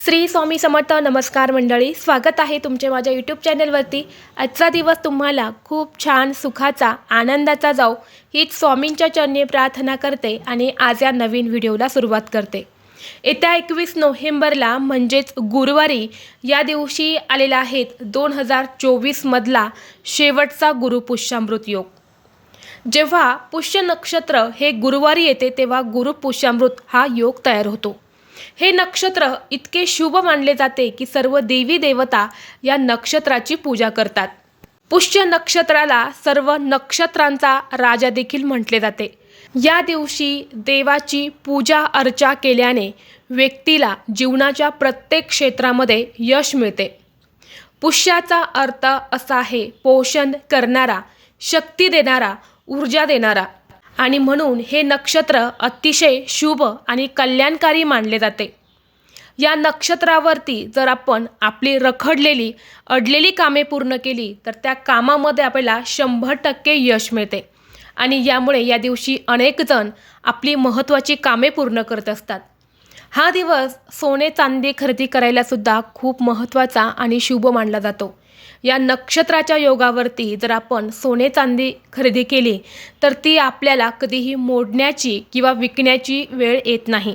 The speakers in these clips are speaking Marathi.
श्री स्वामी समर्थ नमस्कार मंडळी स्वागत आहे तुमचे माझ्या यूट्यूब चॅनलवरती आजचा दिवस तुम्हाला खूप छान सुखाचा आनंदाचा जाऊ हीच स्वामींच्या चरणी प्रार्थना करते आणि आज या नवीन व्हिडिओला सुरुवात करते. येत्या एकवीस नोव्हेंबरला म्हणजेच गुरुवारी या दिवशी आलेला आहेत दोन हजार चोवीसमधला शेवटचा गुरुपुष्यामृत योग. जेव्हा पुष्य नक्षत्र हे गुरुवारी येते तेव्हा गुरुपुष्यामृत हा योग तयार होतो. हे नक्षत्र इतके शुभ मानले जाते की सर्व देवी देवता या नक्षत्राची पूजा करतात. पुष्य नक्षत्राला सर्व नक्षत्रांचा राजा देखील म्हटले जाते. या दिवशी देवाची पूजा अर्चा केल्याने व्यक्तीला जीवनाच्या प्रत्येक क्षेत्रामध्ये यश मिळते. पुष्याचा अर्थ असा आहे पोषण करणारा शक्ती देणारा ऊर्जा देणारा. आणि म्हणून हे नक्षत्र अतिशय शुभ आणि कल्याणकारी मानले जाते. या नक्षत्रावरती जर आपण आपली रखडलेली अडलेली कामे पूर्ण केली तर त्या कामामध्ये आपल्याला शंभर टक्के यश मिळते. आणि यामुळे या दिवशी अनेकजण आपली महत्त्वाची कामे पूर्ण करत असतात. हा दिवस सोने चांदी खरेदी करायलासुद्धा खूप महत्त्वाचा आणि शुभ मानला जातो. या नक्षत्राच्या योगावरती जर आपण सोने चांदी खरेदी केली तर ती आपल्याला कधीही मोडण्याची किंवा विकण्याची वेळ येत नाही.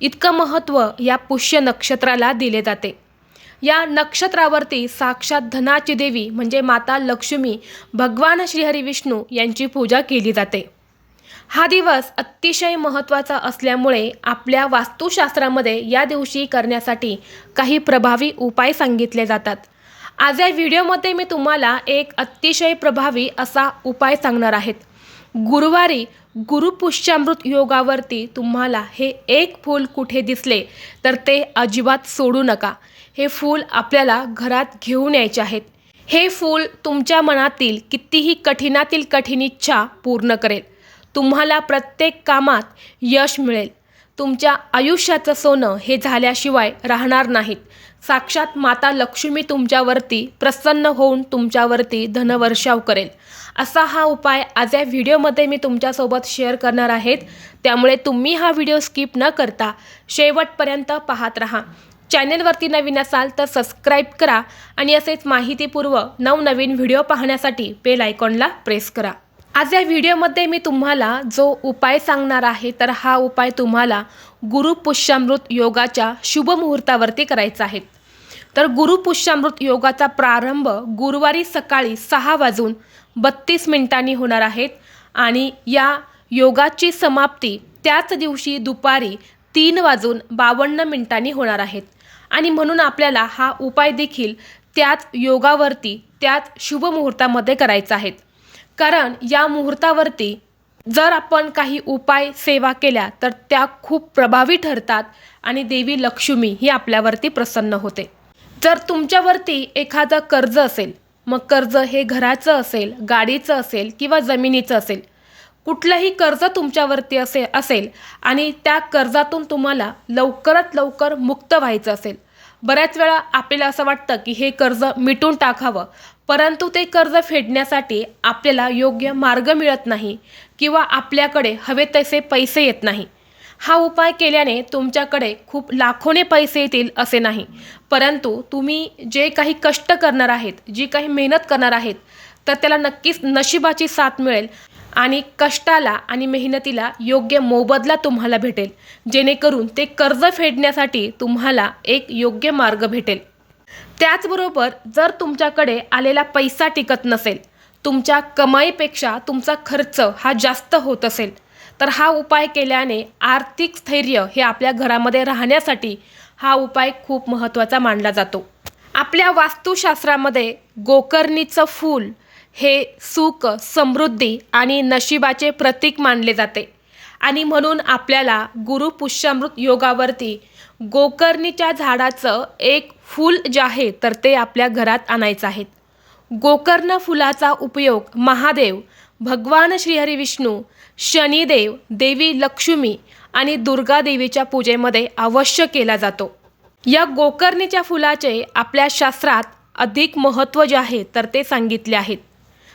इतकं महत्त्व या पुष्य नक्षत्राला दिले जाते. या नक्षत्रावरती साक्षात धनाची देवी म्हणजे माता लक्ष्मी भगवान श्रीहरी विष्णू यांची पूजा केली जाते. हा दिवस अतिशय महत्त्वाचा असल्यामुळे आपल्या वास्तुशास्त्रामध्ये या दिवशी करण्यासाठी काही प्रभावी उपाय सांगितले जातात. आज या व्हिडिओमध्ये मी तुम्हाला एक अतिशय प्रभावी असा उपाय सांगणार आहेत. गुरुवारी गुरुपुष्यामृत योगावरती तुम्हाला हे एक फूल कुठे दिसले तर ते अजिबात सोडू नका. हे फूल आपल्याला घरात घेऊन यायचे आहेत. हे फूल तुमच्या मनातील कितीही कठीणातील कठीण इच्छा पूर्ण करेल. तुम्हाला प्रत्येक कामात यश मिळेल. तुमच्या आयुष्याचं सोनं हे झाल्याशिवाय राहणार नाहीत. साक्षात माता लक्ष्मी तुमच्यावरती प्रसन्न होऊन तुमच्यावरती धनवर्षाव करेल. असा हा उपाय आज या व्हिडिओमध्ये मी तुमच्यासोबत शेअर करणार आहेत. त्यामुळे तुम्ही हा व्हिडिओ स्किप न करता शेवटपर्यंत पाहत राहा. चॅनेलवरती नवीन असाल तर सबस्क्राईब करा आणि असेच माहितीपूर्व नवनवीन व्हिडिओ पाहण्यासाठी बेल आयकॉनला प्रेस करा. आज या व्हिडिओमध्ये मी तुम्हाला जो उपाय सांगणार आहे तर हा उपाय तुम्हाला गुरुपुष्यामृत योगाच्या शुभ मुहूर्तावरती करायचा आहे. तर गुरुपुष्यामृत योगाचा प्रारंभ गुरुवारी सकाळी सहा वाजून बत्तीस मिनिटांनी होणार आहेत आणि या योगाची समाप्ती त्याच दिवशी दुपारी तीन वाजून बावन्न मिनिटांनी होणार आहेत आणि म्हणून आपल्याला हा उपाय देखील त्याच योगावरती त्याच शुभ मुहूर्तामध्ये करायचा आहे. कारण या मुहूर्तावरती जर आपण काही उपाय सेवा केल्या तर त्या खूप प्रभावी ठरतात आणि देवी लक्ष्मी ही आपल्यावरती प्रसन्न होते. जर तुमच्यावरती एखादं कर्ज असेल मग कर्ज हे घराचं असेल गाडीचं असेल किंवा जमिनीचं असेल कुठलंही कर्ज तुमच्यावरती असे असेल आणि त्या कर्जातून तुम्हाला लवकरात लवकर मुक्त व्हायचं असेल. बऱ्याच वेळा आपल्याला असं वाटतं की हे कर्ज मिटून टाकावं परंतु ते कर्ज फेडण्यासाठी आपल्याला योग्य मार्ग मिळत नाही किंवा आपल्याकडे हवे तसे पैसे येत नाही. हा उपाय केल्याने तुमच्याकडे खूप लाखोने पैसे येतील असे नाही. परंतु तुम्ही जे काही कष्ट करणार आहेत जी काही मेहनत करणार आहेत तर त्याला नक्कीच नशिबाची साथ मिळेल आणि कष्टाला आणि मेहनतीला योग्य मोबदला तुम्हाला भेटेल. जेणेकरून ते कर्ज फेडण्यासाठी तुम्हाला एक योग्य मार्ग भेटेल. त्याचबरोबर जर तुमच्याकडे आलेला पैसा टिकत नसेल तुमच्या कमाईपेक्षा तुमचा खर्च हा जास्त होत असेल तर हा उपाय केल्याने आर्थिक स्थैर्य हे आपल्या घरामध्ये राहण्यासाठी हा उपाय खूप महत्त्वाचा मानला जातो. आपल्या वास्तुशास्त्रामध्ये गोकर्णीचं फूल हे सुख समृद्धी आणि नशिबाचे प्रतीक मानले जाते. आणि म्हणून आपल्याला गुरुपुष्यामृत योगावरती गोकर्णीच्या झाडाचं एक फूल जे आहे तर ते आपल्या घरात आणायचं आहे. गोकर्ण फुलाचा उपयोग महादेव भगवान श्रीहरी विष्णू शनिदेव देवी लक्ष्मी आणि दुर्गा देवीच्या पूजेमध्ये अवश्य केला जातो. या गोकर्णीच्या फुलाचे आपल्या शास्त्रात अधिक महत्त्व जे आहे तर ते सांगितले आहेत.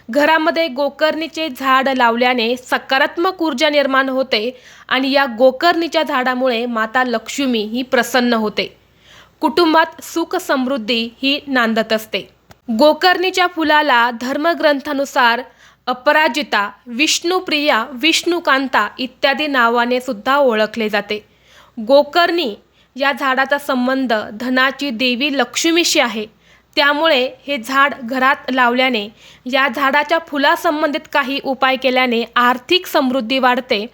घरामध्ये गोकर्णीचे झाड लावल्याने सकारात्मक ऊर्जा निर्माण होते आणि या गोकर्णीच्या झाडामुळे माता लक्ष्मी ही प्रसन्न होते. कुटुंबात सुख समृद्धी ही नांदत असते. गोकर्णीच्या फुलाला धर्मग्रंथानुसार अपराजिता विष्णुप्रिया विष्णुकांता इत्यादी नावाने सुद्धा ओळखले जाते. गोकर्णी या झाडाचा संबंध धनाची देवी लक्ष्मीशी आहे. त्यामुळे हे झाड घरात लावल्याने या झाडाच्या फुलासंबंधित काही उपाय केल्याने आर्थिक समृद्धी वाढते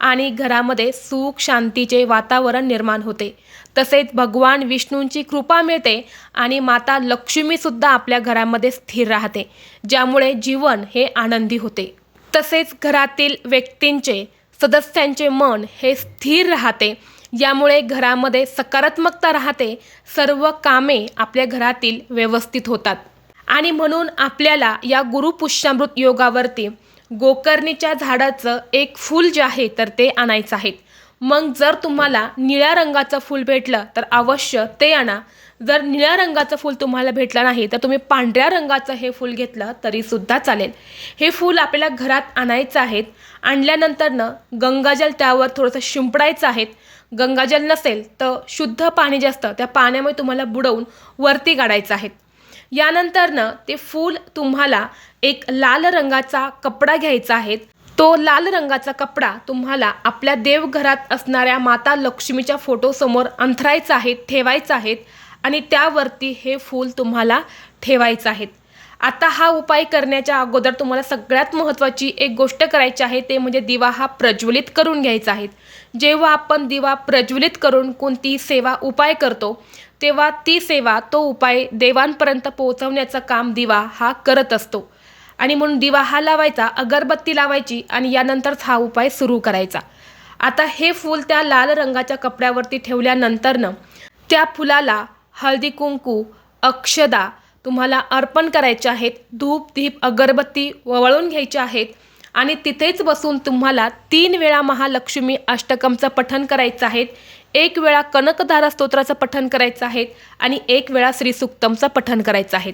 आणि घरामध्ये सुख शांतीचे वातावरण निर्माण होते. तसेच भगवान विष्णूंची कृपा मिळते आणि माता लक्ष्मीसुद्धा आपल्या घरामध्ये स्थिर राहते ज्यामुळे जीवन हे आनंदी होते. तसेच घरातील व्यक्तींचे सदस्यांचे मन हे स्थिर राहते यामुळे घरामध्ये सकारात्मकता राहते सर्व कामे आपल्या घरातील व्यवस्थित होतात. आणि म्हणून आपल्याला या गुरुपुष्यामृत योगावरती गोकर्णीच्या झाडाचं एक फूल जे आहे तर ते आणायचं आहे. मग जर तुम्हाला निळ्या रंगाचं फूल भेटलं तर अवश्य ते आणा. जर निळ्या रंगाचं फूल तुम्हाला भेटलं नाही तर तुम्ही पांढऱ्या रंगाचं हे फूल घेतलं तरीसुद्धा चालेल. हे फूल आपल्याला घरात आणायचं आहेत आणल्यानंतरनं गंगाजल त्यावर थोडंसं शिंपडायचं आहेत. गंगाजल नसेल तर शुद्ध पाणी जे असतं त्या पाण्यामुळे तुम्हाला बुडवून वरती काढायचं आहे यानंतरनं ते फूल तुम्हाला एक लाल रंगाचा कपडा घ्यायचा आहे. तो लाल रंगाचा कपडा तुम्हाला आपल्या देवघरात असणाऱ्या माता लक्ष्मीच्या फोटोसमोर अंथरायचा आहे ठेवायचा आहे. आणि त्यावरती हे फूल तुम्हाला ठेवायचं आहेत. आता हा उपाय करण्याच्या अगोदर तुम्हाला सगळ्यात महत्त्वाची एक गोष्ट करायची आहे ते म्हणजे दिवा हा प्रज्वलित करून घ्यायचा आहे. जेव्हा आपण दिवा प्रज्वलित करून कोणती सेवा उपाय करतो तेव्हा ती सेवा तो उपाय देवांपर्यंत पोहोचवण्याचं काम दिवा हा करत असतो. आणि म्हणून दिवा हा लावायचा अगरबत्ती लावायची आणि यानंतरच हा उपाय सुरू करायचा. आता हे फूल त्या लाल रंगाच्या कपड्यावरती ठेवल्यानंतरनं त्या फुलाला हळदी कुंकू अक्षदा तुम्हाला अर्पण करायचे आहेत. धूप दीप अगरबत्ती वळून घ्यायचे आहेत. आणि तिथेच बसून तुम्हाला तीन वेळा महालक्ष्मी अष्टकमचं पठण करायचं आहे एक वेळा कनकधारा स्तोत्राचं पठण करायचं आहे आणि एक वेळा श्रीसुक्तमचं पठण करायचं आहे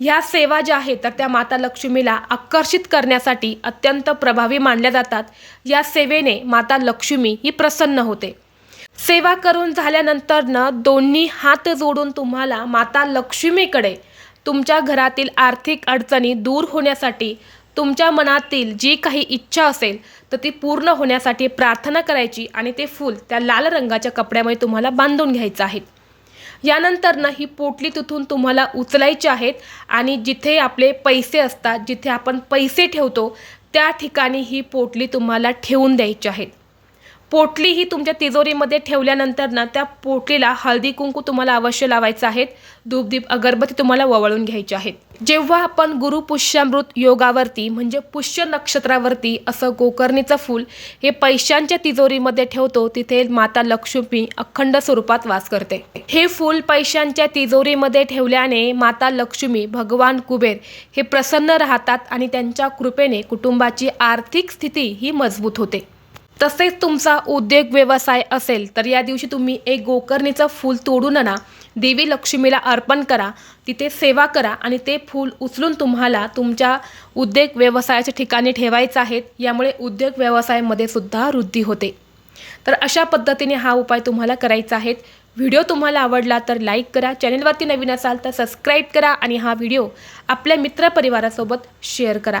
ह्या सेवा ज्या आहेत तर त्या माता लक्ष्मीला आकर्षित करण्यासाठी अत्यंत प्रभावी मानल्या जातात. या सेवेने माता लक्ष्मी ही प्रसन्न होते. सेवा करून झाल्यानंतरनं दोन्ही हात जोडून तुम्हाला माता लक्ष्मीकडे तुमच्या घरातील आर्थिक अडचणी दूर होण्यासाठी तुमच्या मनातील जी काही इच्छा असेल तर ती पूर्ण होण्यासाठी प्रार्थना करायची आणि ते फूल त्या लाल रंगाच्या कपड्यामध्ये तुम्हाला बांधून घ्यायचं आहे. यानंतरनं ही पोटली तिथून तुम्हाला उचलायची आहेत आणि जिथे आपले पैसे असतात जिथे आपण पैसे ठेवतो त्या ठिकाणी ही पोटली तुम्हाला ठेवून द्यायची आहेत. पोटली ही तुमच्या तिजोरीमध्ये ठेवल्यानंतर ना त्या पोटलीला हळदी कुंकू तुम्हाला अवश्य लावायचं आहेत. धूपदीप अगरबत्ती तुम्हाला ववळून घ्यायची आहेत. जेव्हा आपण गुरुपुष्यामृत योगावरती म्हणजे पुष्य नक्षत्रावरती असं गोकर्णीचं फूल हे पैशांच्या तिजोरीमध्ये ठेवतो तिथे माता लक्ष्मी अखंड स्वरूपात वास करते. हे फूल पैशांच्या तिजोरीमध्ये ठेवल्याने माता लक्ष्मी भगवान कुबेर हे प्रसन्न राहतात आणि त्यांच्या कृपेने कुटुंबाची आर्थिक स्थिती ही मजबूत होते. तसेच तुमचा उद्योग व्यवसाय असेल तर या दिवशी तुम्ही एक गोकर्णीचं फूल तोडून आणा. देवी लक्ष्मीला अर्पण करा. तिथे सेवा करा आणि ते फूल उचलून तुम्हाला तुमच्या उद्योग व्यवसायाच्या ठिकाणी ठेवायचं आहेत. यामुळे उद्योग व्यवसायामध्ये सुद्धा वृद्धी होते. तर अशा पद्धतीने हा उपाय तुम्हाला करायचा आहे. व्हिडिओ तुम्हाला आवडला तर लाईक करा चॅनलवरती नवीन असाल तर सबस्क्राईब करा आणि हा व्हिडिओ आपल्या मित्रपरिवारासोबत शेअर करा.